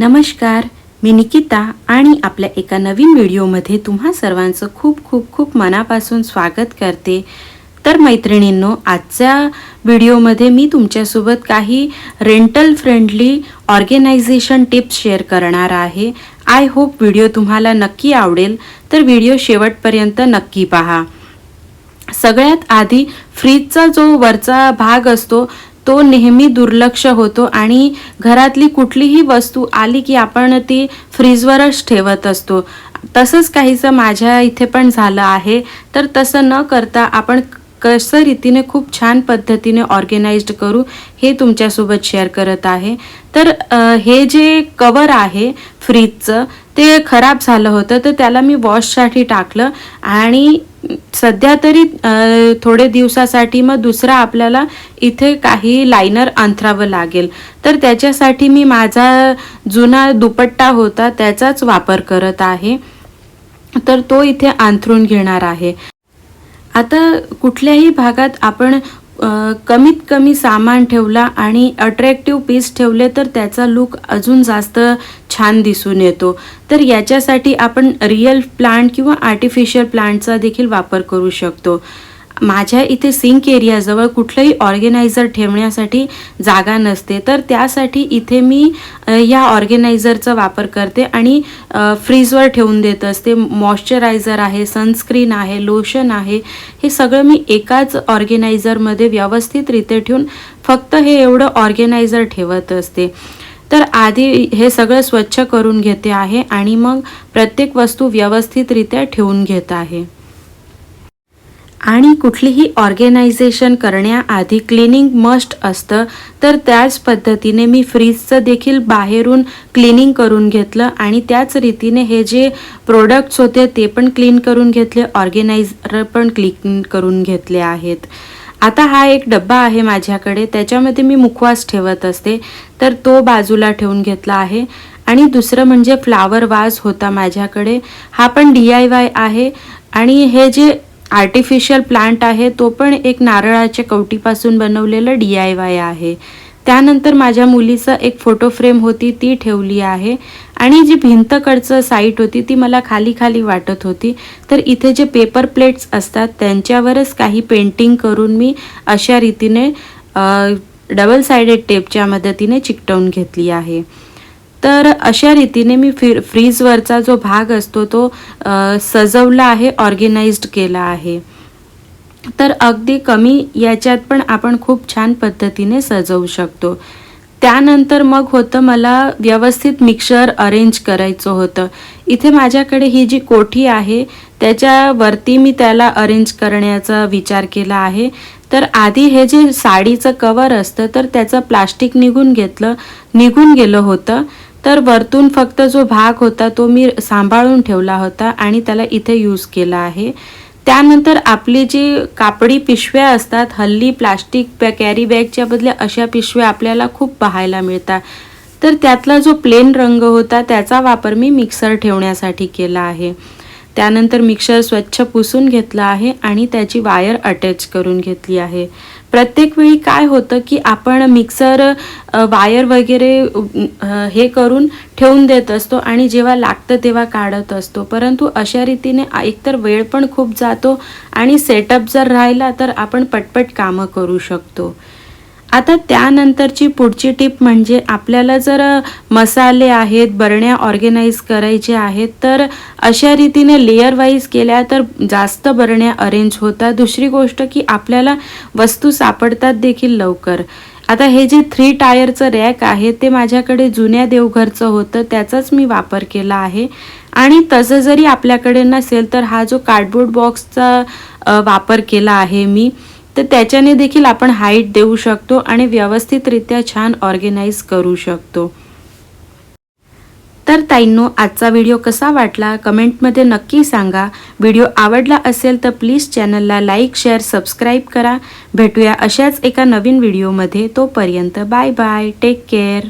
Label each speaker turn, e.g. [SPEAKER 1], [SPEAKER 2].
[SPEAKER 1] नमस्कार मी निकिता आणि आपल्या एका नवीन व्हिडिओमध्ये तुम्हा सर्वांचं खूप खूप खूप मनापासून स्वागत करते. तर मैत्रिणींनो आजच्या व्हिडिओमध्ये मी तुमच्यासोबत काही rental friendly organization tips share करणार आहे. आय होप व्हिडिओ तुम्हाला नक्की आवडेल. तर व्हिडिओ शेवटपर्यंत नक्की पहा. सगळ्यात आधी फ्रीजचा जो वरचा भाग असतो तो नेहमी दुर्लक्ष होतो आणि घरातली कुठलीही वस्तू आली की आपण ती फ्रीजवरच ठेवत असतो. तसंच काहीसं माझ्या इथे पण झालं आहे. तर तसं न करता आपण कसं रीतीने खूप छान पद्धतीने ऑर्गनाइज्ड करू हे तुमच्यासोबत शेअर करत आहे. तर हे जे कवर आहे फ्रीजचं ते खराब झालं होतं तर त्याला मी वॉशसाठी टाकलं आणि सध्या तरी थोडे दिवसासाठी मग दुसरा आपल्याला इथे काही लायनर अंथरावं लागेल. तर त्याच्यासाठी मी माझा जुना दुपट्टा होता त्याचाच वापर करत आहे. तर तो इथे अंथरून घेणार आहे. आता कुठल्याही भागात आपण कमीत कमी सामान ठेवला आणि अट्रॅक्टिव्ह पीस ठेवले तर त्याचा लुक अजून जास्त छान दिसून येतो. तर याच्यासाठी आपण रिअल प्लांट किंवा आर्टिफिशियल प्लांटचा देखील वापर करू शकतो. माझ्या इथे सिंक एरियाजवळ कुठलंही ऑर्गेनायझर ठेवण्यासाठी जागा नसते. तर त्यासाठी इथे मी या ऑर्गेनायझरचा वापर करते आणि फ्रीजवर ठेवून देत असते. मॉइश्चरायझर आहे सनस्क्रीन आहे लोशन आहे. हे सगळं मी एकाच ऑर्गेनायझरमध्ये व्यवस्थितरित्या ठेवून फक्त हे एवढं ऑर्गेनायझर ठेवत असते. तर आधी हे सगळं स्वच्छ करून घेते आहे आणि मग प्रत्येक वस्तू व्यवस्थितरित्या ठेवून घेत आहे. आणि कुठलीही ऑर्गनायझेशन करण्याआधी क्लिनिंग मस्ट असतं तर त्याच पद्धतीने मी फ्रीजचं देखील बाहेरून क्लिनिंग करून घेतलं आणि त्याच रीतीने हे जे प्रोडक्ट्स होते ते पण क्लीन करून घेतले ऑर्गेनायझर पण क्लीन करून घेतले आहेत. आता हा एक डब्बा आहे माझ्याकडे त्याच्यामध्ये मी मुखवास ठेवत असते तर तो बाजूला ठेवून घेतला आहे. आणि दुसरं म्हणजे फ्लावर वाज होता माझ्याकडे हा पण डी आय वाय आहे. आणि हे जे आर्टिफिशियल प्लांट आहे तो पण एक नारळाच्या कवटीपासून बनवलेलं डी आय वाय आहे. त्यानंतर माझ्या मुलीचं एक फोटो फ्रेम होती ती ठेवली आहे. आणि जी भिंतकडचं साईट होती ती मला खाली खाली वाटत होती. तर इथे जे पेपर प्लेट्स असतात त्यांच्यावरच काही पेंटिंग करून मी अशा रीतीने डबल सायडेड टेपच्या मदतीने चिकटवून घेतली आहे. तर अशा रीतीने मी फिर फ्रीजवरचा जो भाग असतो तो सजवला आहे ऑर्गेनाइज्ड केला आहे. तर अगदी कमी याच्यात पण आपण खूप छान पद्धतीने सजवू शकतो. त्यानंतर मग होतं मला व्यवस्थित मिक्सर अरेंज करायचं होतं. इथे माझ्याकडे ही जी कोठी आहे त्याच्यावरती मी त्याला अरेंज करण्याचा विचार केला आहे. तर आधी हे जे साडीचं कवर असतं तर त्याचं प्लास्टिक निघून घेतलं निघून गेलं होतं. तर वरतून फक्त जो भाग होता तो मी सांभाळून ठेवला होता आणि त्याला इथे यूज केला आहे. त्यानंतर आपली जी कापडी पिशव्या असतात हल्ली प्लास्टिक बॅ कॅरी बॅगच्या बदल्या अशा पिशव्या आपल्याला खूप पाहायला मिळतात. तर त्यातला जो प्लेन रंग होता त्याचा वापर मी मिक्सर ठेवण्यासाठी केला आहे. त्यानंतर मिक्सर स्वच्छ पुसून घेतला आहे आणि त्याची वायर अटॅच करून घेतली आहे. प्रत्येक वेळी काय होतं की आपण मिक्सर वायर वगैरे हे करून ठेवून देत असतो आणि जेव्हा लागतं तेव्हा काढत असतो. परंतु अशा रीतीने एकतर वेळ पण खूप जातो आणि सेटअप जर राहिला तर आपण पटपट कामं करू शकतो. आता त्यानंतरची पुढची टिप म्हणजे आपल्याला जर मसाले आहेत बरण्या ऑर्गनाईज करायचे आहेत तर अशा रीतीने लेयर वाईज केल्या तर जास्त बरण्या अरेंज होतात. दुसरी गोष्ट की आपल्याला वस्तू सापडतात देखील लवकर. आता हे जे थ्री टायरचं रॅक आहे ते माझ्याकडे जुन्या देवघरचं होतं त्याचाच मी वापर केला आहे. आणि तसं जरी आपल्याकडे नसेल तर हा जो कार्डबोर्ड बॉक्सचा वापर केला आहे मी तर त्याच्याने देखील आपण हाईट देऊ शकतो आणि व्यवस्थितरित्या छान ऑर्गनाईज करू शकतो. तर ताईंनो आजचा व्हिडिओ कसा वाटला? कमेंटमध्ये नक्की सांगा. व्हिडिओ आवडला असेल तर प्लीज चॅनलला लाईक शेअर सबस्क्राईब करा. भेटूया अशाच एका नवीन व्हिडिओमध्ये तोपर्यंत बाय बाय टेक केअर